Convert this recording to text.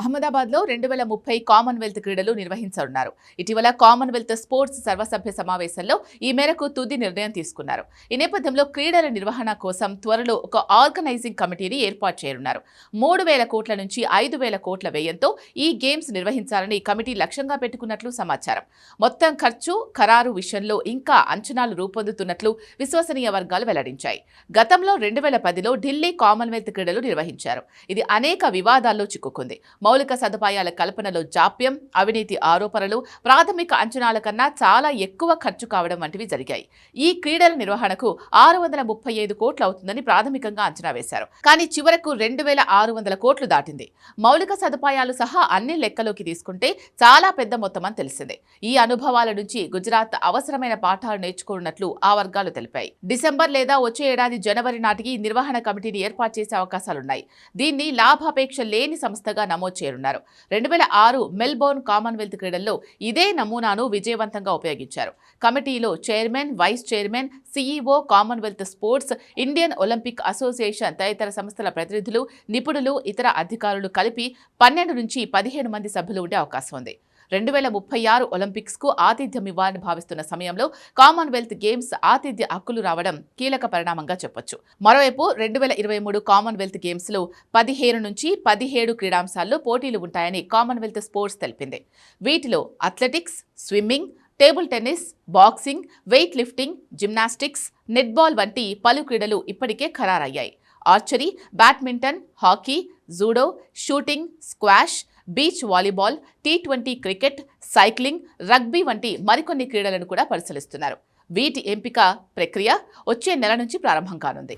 అహ్మదాబాద్లో రెండు వేల ముప్పై కామన్వెల్త్ క్రీడలు నిర్వహించనున్నారు. ఇటీవల కామన్వెల్త్ స్పోర్ట్స్ సర్వసభ్య సమావేశంలో ఈ మేరకు తుది నిర్ణయం తీసుకున్నారు. ఈ నేపథ్యంలో క్రీడల నిర్వహణ కోసం త్వరలో ఒక ఆర్గనైజింగ్ కమిటీని ఏర్పాటు చేయనున్నారు. మూడు వేల కోట్ల నుంచి ఐదు వేల కోట్ల వ్యయంతో ఈ గేమ్స్ నిర్వహించాలని కమిటీ లక్ష్యంగా పెట్టుకున్నట్లు సమాచారం. మొత్తం ఖర్చు ఖరారు విషయంలో ఇంకా అంచనాలు రూపొందుతున్నట్లు విశ్వసనీయ వర్గాలు వెల్లడించాయి. గతంలో రెండు వేల పదిలో ఢిల్లీ కామన్వెల్త్ క్రీడలు నిర్వహించారు. ఇది అనేక వివాదాల్లో చిక్కుకుంది. మౌలిక సదుపాయాల కల్పనలో జాప్యం అవినీతి ఆరోపణలు ప్రాథమిక అంచనాల కన్నా చాలా ఎక్కువ ఖర్చు కావడం వంటివి జరిగాయి. ఈ క్రీడల నిర్వహణకు ఆరు వందల ముప్పై ఐదు కోట్లు అవుతుందని ప్రాథమికంగా అంచనా వేశారు. కానీ చివరకు రెండు వేల ఆరు వందల కోట్లు దాటింది. మౌలిక సదుపాయాలు సహా అన్ని లెక్కలోకి తీసుకుంటే చాలా పెద్ద మొత్తం అని ఈ అనుభవాల నుంచి గుజరాత్ అవసరమైన పాఠాలు నేర్చుకున్నట్లు ఆ వర్గాలు తెలిపాయి. డిసెంబర్ లేదా వచ్చే ఏడాది జనవరి నాటికి నిర్వహణ కమిటీని ఏర్పాటు చేసే అవకాశాలున్నాయి. దీన్ని లాభాపేక్ష లేని సంస్థగా నమోదు చేరున్నారు. రెండు వేల ఆరు మెల్బోర్న్ కామన్వెల్త్ క్రీడల్లో ఇదే నమూనాను విజయవంతంగా ఉపయోగించారు. కమిటీలో chairman vice chairman CEO Commonwealth Sports Indian Olympic Association తదితర సంస్థల ప్రతినిధులు నిపుణులు ఇతర అధికారులు కలిపి పన్నెండు నుంచి పదిహేను మంది సభ్యులు ఉండే అవకాశం ఉంది. రెండు వేల ముప్పై ఆరు ఒలింపిక్స్కు ఆతిథ్యం ఇవ్వాలని భావిస్తున్న సమయంలో కామన్వెల్త్ గేమ్స్ ఆతిథ్య హక్కులు రావడం కీలక పరిణామంగా చెప్పొచ్చు. మరోవైపు రెండు వేల ఇరవై మూడు కామన్వెల్త్ గేమ్స్లో పదిహేను నుంచి పదిహేడు క్రీడాంశాల్లో పోటీలు ఉంటాయని కామన్వెల్త్ స్పోర్ట్స్ తెలిపింది. వీటిలో athletics swimming table tennis boxing weightlifting gymnastics netball వంటి పలు క్రీడలు ఇప్పటికే ఖరారయ్యాయి. Archery badminton hockey judo shooting squash beach volleyball T twenty cricket cycling rugby వంటి మరికొన్ని క్రీడలను కూడా పరిశీలిస్తున్నారు. వీటి ఎంపిక ప్రక్రియ వచ్చే నెల నుంచి ప్రారంభం కానుంది.